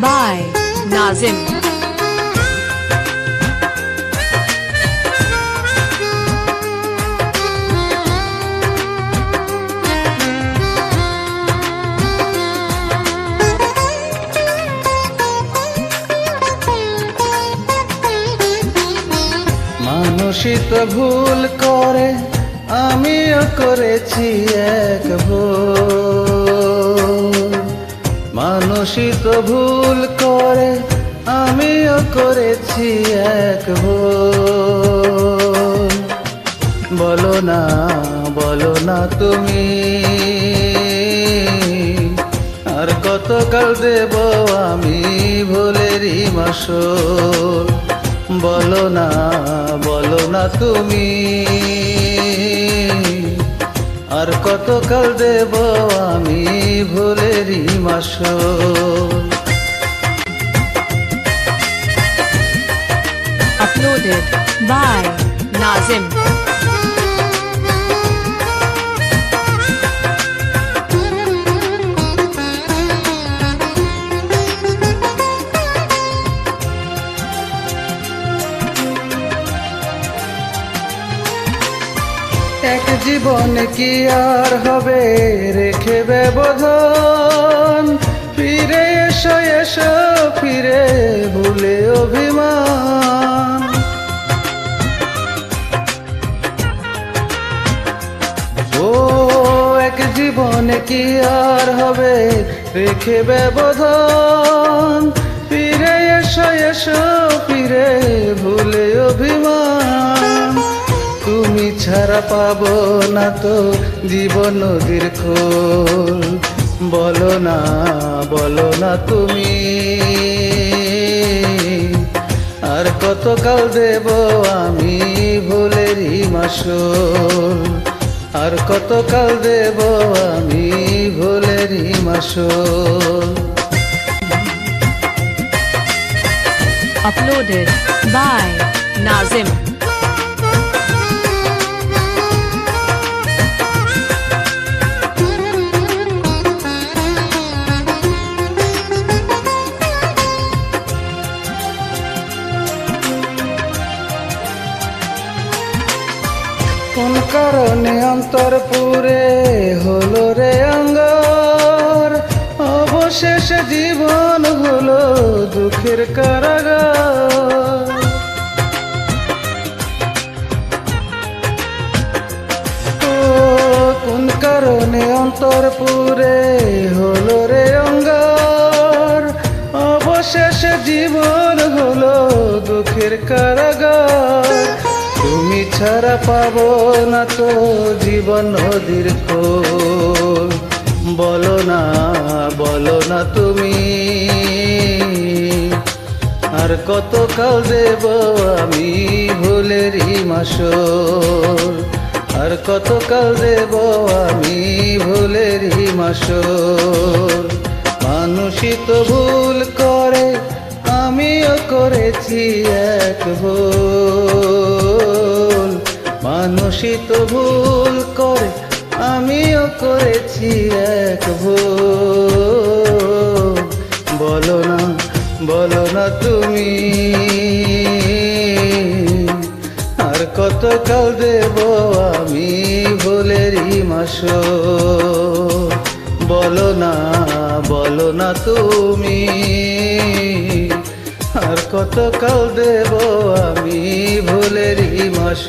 by Nazim. মানুষই তো ভুল করে আমিও করেছি এক ভুল মানুষই তো ভুল করে, আমিও করেছি এক ভুল। বলো না বলো না তুমি, আর কতকাল দেব আমি ভুলেরই মাসল? বলো না বলো না তুমি, আর কতকাল দেব আমি ভুলেরই মাসল Uploaded by Nazim. এক জীবন কি আর হবে? রেখে ব্যবধান ফিরে এসো এসো, ফিরে ভুলে অভিমান। ও, এক জীবন কি আর হবে? রেখে ব্যবধান ছাড়া পাবো না তো জীবন নদীর বলো না বলো না তুমি। আর কতকাল দেব আমি ভুলেরই মাসল আর কতকাল দেব আমি ভুলেরই মাসল Uploaded by Nazim. কোন কারণে অন্তর পুরে হলো রে অঙ্গার? অবশেষ জীবন হলো দুঃখের কারাগার। কোন কারণে অন্তরপুরে হলো রে অঙ্গার? অবশেষ জীবন হলো দুঃখের কারাগার। ছাড়া পাবো না তো জীবন খোল। বলো না বলো না তুমি, আর কত কাল দেব আমি ভুলেরই মাসল? আর কত কাল দেব আমি ভুলেরই মাসল? মানুষই তো ভুল করে, আমিও করেছি এক ভুল। মানুষই তো ভুল করে, আমিও করেছি এক ভুল। বলো না বলো না তুমি, আর কত কাল দেব আমি ভুলেরই মাস বলো না বলো না তুমি, আর কত কাল দেব মাস